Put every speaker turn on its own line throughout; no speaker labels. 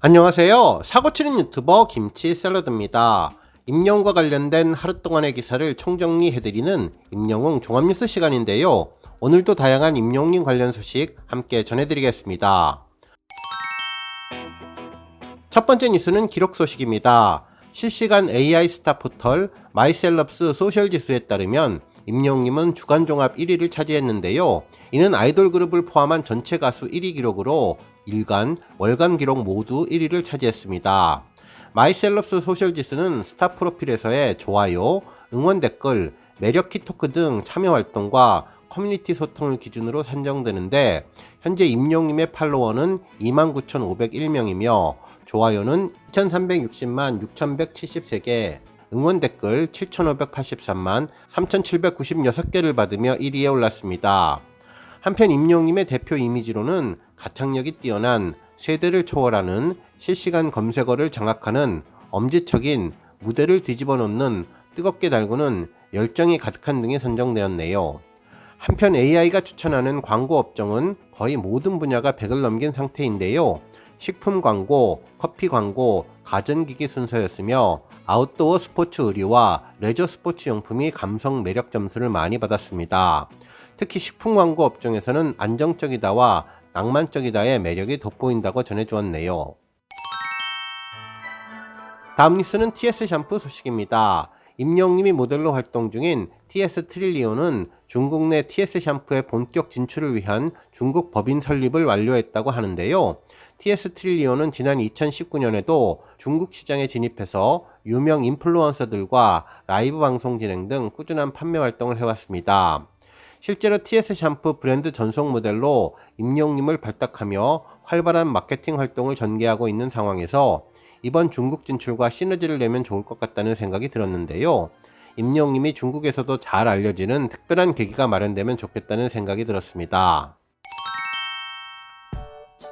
안녕하세요. 사고치는 유튜버 김치 샐러드입니다. 임영웅과 관련된 하루 동안의 기사를 총정리해드리는 임영웅 종합뉴스 시간인데요. 오늘도 다양한 임영웅 관련 소식 함께 전해드리겠습니다. 첫 번째 뉴스는 기록 소식입니다. 실시간 AI 스타 포털 마이셀럽스 소셜 지수에 따르면 임영웅님은 주간 종합 1위를 차지했는데요. 이는 아이돌 그룹을 포함한 전체 가수 1위 기록으로 일간, 월간 기록 모두 1위를 차지했습니다. 마이셀럽스 소셜 지수는 스타 프로필에서의 좋아요, 응원 댓글, 매력 키 토크 등 참여 활동과 커뮤니티 소통을 기준으로 산정되는데 현재 임용님의 팔로워는 29,501명이며 좋아요는 2,360만 6,173개, 응원 댓글 7,583만 3,796개를 받으며 1위에 올랐습니다. 한편 임용님의 대표 이미지로는 가창력이 뛰어난 세대를 초월하는 실시간 검색어를 장악하는 엄지척인 무대를 뒤집어 놓는 뜨겁게 달구는 열정이 가득한 등이 선정되었네요. 한편 AI가 추천하는 광고 업종은 거의 모든 분야가 100을 넘긴 상태인데요. 식품 광고, 커피 광고, 가전기기 순서였으며 아웃도어 스포츠 의류와 레저 스포츠 용품이 감성 매력 점수를 많이 받았습니다. 특히 식품 광고 업종에서는 안정적이다와 낭만적이다의 매력이 돋보인다고 전해주었네요. 다음 뉴스는 TS 샴푸 소식입니다. 임영님이 모델로 활동 중인 TS 트릴리오는 중국 내 TS 샴푸의 본격 진출을 위한 중국 법인 설립을 완료했다고 하는데요. TS 트릴리오는 지난 2019년에도 중국 시장에 진입해서 유명 인플루언서들과 라이브 방송 진행 등 꾸준한 판매 활동을 해왔습니다. 실제로 TS 샴푸 브랜드 전속 모델로 임용님을 발탁하며 활발한 마케팅 활동을 전개하고 있는 상황에서 이번 중국 진출과 시너지를 내면 좋을 것 같다는 생각이 들었는데요. 임영님이 중국에서도 잘 알려지는 특별한 계기가 마련되면 좋겠다는 생각이 들었습니다.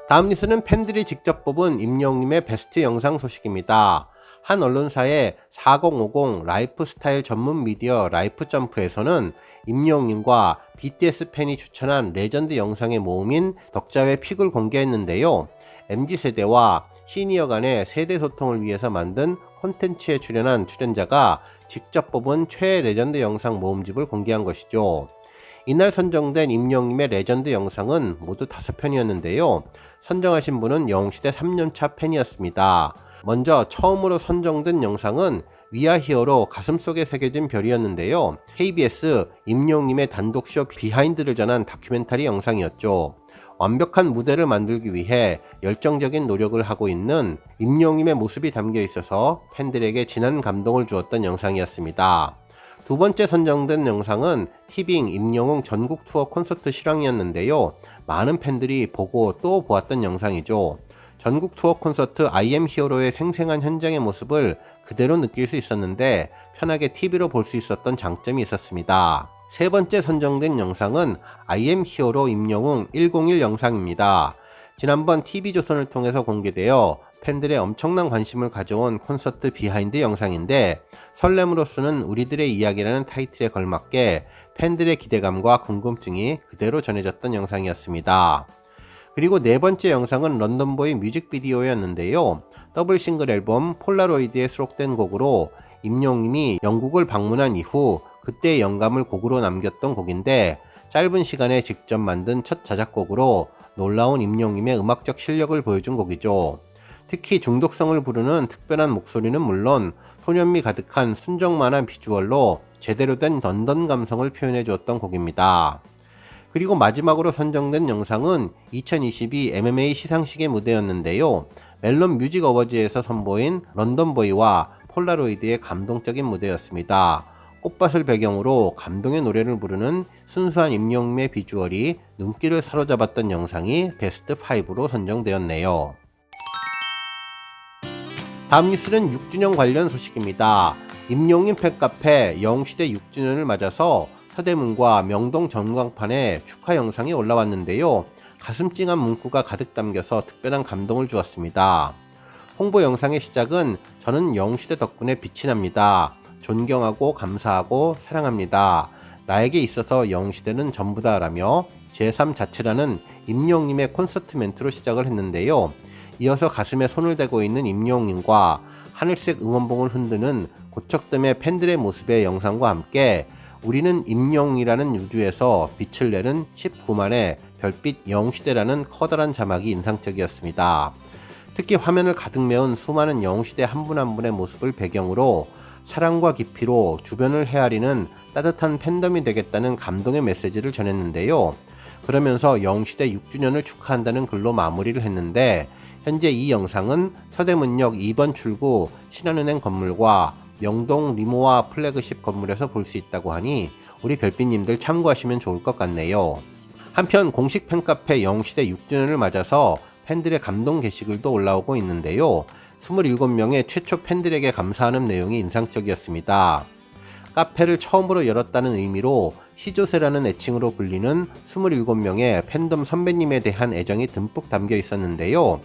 다음 뉴스는 팬들이 직접 뽑은 임영님의 베스트 영상 소식입니다. 한 언론사의 4050 라이프 스타일 전문 미디어 라이프 점프에서는 임영님과 BTS 팬이 추천한 레전드 영상의 모음인 덕자의 픽을 공개했는데요. MZ세대와 시니어 간의 세대 소통을 위해서 만든 콘텐츠에 출연한 출연자가 직접 뽑은 최애 레전드 영상 모음집을 공개한 것이죠. 이날 선정된 임영님의 레전드 영상은 모두 다섯 편이었는데요. 선정하신 분은 영웅시대 3년차 팬이었습니다. 먼저 처음으로 선정된 영상은 위아 히어로 가슴속에 새겨진 별이었는데요. KBS 임용님의 단독쇼 비하인드를 전한 다큐멘터리 영상이었죠. 완벽한 무대를 만들기 위해 열정적인 노력을 하고 있는 임용님의 모습이 담겨 있어서 팬들에게 진한 감동을 주었던 영상이었습니다. 두 번째 선정된 영상은 티빙 임영웅 전국 투어 콘서트 실황이었는데요. 많은 팬들이 보고 또 보았던 영상이죠. 전국 투어 콘서트 IM 히어로의 생생한 현장의 모습을 그대로 느낄 수 있었는데 편하게 TV로 볼 수 있었던 장점이 있었습니다. 세 번째 선정된 영상은 IM 히어로 임영웅 101 영상입니다. 지난번 TV조선을 통해서 공개되어 팬들의 엄청난 관심을 가져온 콘서트 비하인드 영상인데 설렘으로쓰는 우리들의 이야기라는 타이틀에 걸맞게 팬들의 기대감과 궁금증이 그대로 전해졌던 영상이었습니다. 그리고 네 번째 영상은 런던보이 뮤직비디오였는데요. 더블 싱글 앨범 폴라로이드에 수록된 곡으로 임용님이 영국을 방문한 이후 그때의 영감을 곡으로 남겼던 곡인데 짧은 시간에 직접 만든 첫 자작곡으로 놀라운 임용님의 음악적 실력을 보여준 곡이죠. 특히 중독성을 부르는 특별한 목소리는 물론 소년미 가득한 순정만한 비주얼로 제대로 된 던던 감성을 표현해 주었던 곡입니다. 그리고 마지막으로 선정된 영상은 2022 MMA 시상식의 무대였는데요. 멜론 뮤직 어워즈에서 선보인 런던보이와 폴라로이드의 감동적인 무대였습니다. 꽃밭을 배경으로 감동의 노래를 부르는 순수한 임영웅의 비주얼이 눈길을 사로잡았던 영상이 베스트 5로 선정되었네요. 다음 뉴스는 6주년 관련 소식입니다. 임용인 팬카페 영시대 6주년을 맞아서 서대문과 명동 전광판에 축하 영상이 올라왔는데요. 가슴 찡한 문구가 가득 담겨서 특별한 감동을 주었습니다. 홍보 영상의 시작은 저는 영시대 덕분에 빛이 납니다. 존경하고 감사하고 사랑합니다. 나에게 있어서 영시대는 전부다라며 제3 자체라는 임영님의 콘서트 멘트로 시작을 했는데요. 이어서 가슴에 손을 대고 있는 임영웅과 하늘색 응원봉을 흔드는 고척댐의 팬들의 모습의 영상과 함께 우리는 임영웅이라는 우주에서 빛을 내는 19만의 별빛 영웅시대라는 커다란 자막이 인상적이었습니다. 특히 화면을 가득 메운 수많은 영웅시대 한 분 한 분의 모습을 배경으로 사랑과 깊이로 주변을 헤아리는 따뜻한 팬덤이 되겠다는 감동의 메시지를 전했는데요. 그러면서 영웅시대 6주년을 축하한다는 글로 마무리를 했는데 현재 이 영상은 서대문역 2번 출구 신한은행 건물과 명동 리모아 플래그십 건물에서 볼 수 있다고 하니 우리 별빛님들 참고하시면 좋을 것 같네요. 한편 공식 팬카페 영웅시대 6주년을 맞아서 팬들의 감동 게시글도 올라오고 있는데요. 27명의 최초 팬들에게 감사하는 내용이 인상적이었습니다. 카페를 처음으로 열었다는 의미로 시조세라는 애칭으로 불리는 27명의 팬덤 선배님에 대한 애정이 듬뿍 담겨 있었는데요.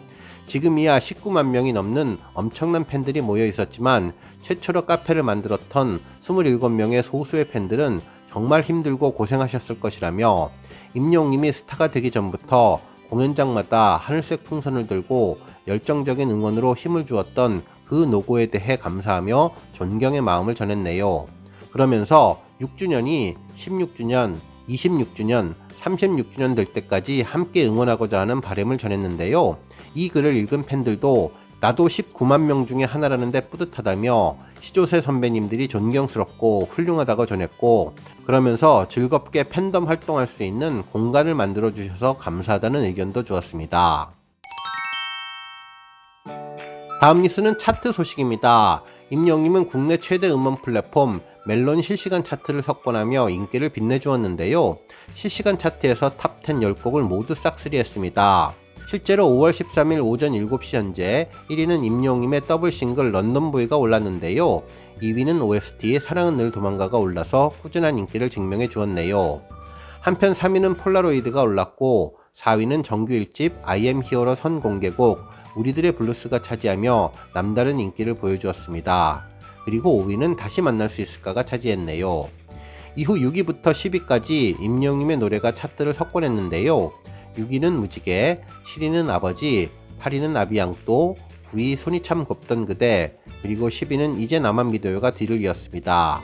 지금이야 19만 명이 넘는 엄청난 팬들이 모여 있었지만 최초로 카페를 만들었던 27명의 소수의 팬들은 정말 힘들고 고생하셨을 것이라며 임영님이 스타가 되기 전부터 공연장마다 하늘색 풍선을 들고 열정적인 응원으로 힘을 주었던 그 노고에 대해 감사하며 존경의 마음을 전했네요. 그러면서 6주년이 16주년, 26주년, 36주년 될 때까지 함께 응원하고자 하는 바람을 전했는데요. 이 글을 읽은 팬들도 나도 19만 명 중에 하나라는데 뿌듯하다며 시조세 선배님들이 존경스럽고 훌륭하다고 전했고 그러면서 즐겁게 팬덤 활동할 수 있는 공간을 만들어 주셔서 감사하다는 의견도 주었습니다. 다음 뉴스는 차트 소식입니다. 임영님은 국내 최대 음원 플랫폼 멜론 실시간 차트를 석권하며 인기를 빛내주었는데요. 실시간 차트에서 탑10 10곡을 모두 싹쓸이했습니다. 실제로 5월 13일 오전 7시 현재 1위는 임영님의 더블 싱글 런던보이가 올랐는데요. 2위는 OST의 사랑은 늘 도망가가 올라서 꾸준한 인기를 증명해 주었네요. 한편 3위는 폴라로이드가 올랐고 4위는 정규 1집 I am 히어로 선공개곡 우리들의 블루스가 차지하며 남다른 인기를 보여주었습니다. 그리고 5위는 다시 만날 수 있을까가 차지했네요. 이후 6위부터 10위까지 임영님의 노래가 차트를 석권했는데요. 6위는 무지개, 7위는 아버지, 8위는 아비양또, 9위 손이 참 곱던 그대, 그리고 10위는 이제 나만 믿어요가 뒤를 이었습니다.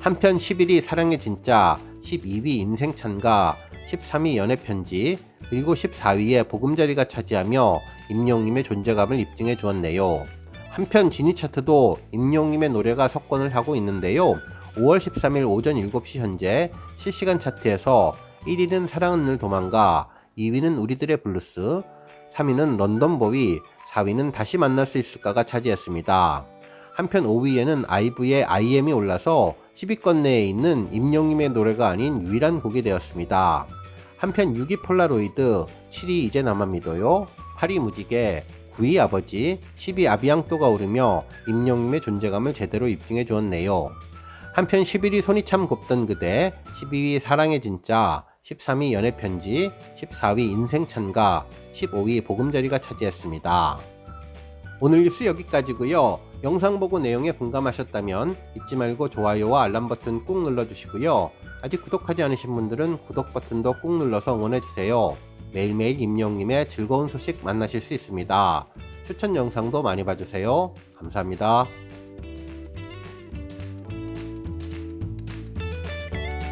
한편 11위 사랑의 진짜, 12위 인생 찬가, 13위 연애 편지, 그리고 14위에 보금자리가 차지하며 임영님의 존재감을 입증해 주었네요. 한편 지니 차트도 임영님의 노래가 석권을 하고 있는데요. 5월 13일 오전 7시 현재 실시간 차트에서 1위는 사랑은 늘 도망가, 2위는 우리들의 블루스, 3위는 런던 보위, 4위는 다시 만날 수 있을까가 차지했습니다. 한편 5위에는 아이브의 IM이 올라서 10위권 내에 있는 임영님의 노래가 아닌 유일한 곡이 되었습니다. 한편 6위 폴라로이드, 7위 이제 나만 믿어요, 8위 무지개, 9위 아버지, 10위 아비앙또가 오르며 임영님의 존재감을 제대로 입증해 주었네요. 한편 11위 손이 참 곱던 그대, 12위 사랑의 진짜, 13위 연애 편지, 14위 인생 찬가, 15위 보금자리가 차지했습니다. 오늘 뉴스 여기까지고요. 영상 보고 내용에 공감하셨다면 잊지 말고 좋아요와 알람 버튼 꾹 눌러주시고요. 아직 구독하지 않으신 분들은 구독 버튼도 꾹 눌러서 응원해주세요. 매일매일 임영님의 즐거운 소식 만나실 수 있습니다. 추천 영상도 많이 봐주세요. 감사합니다.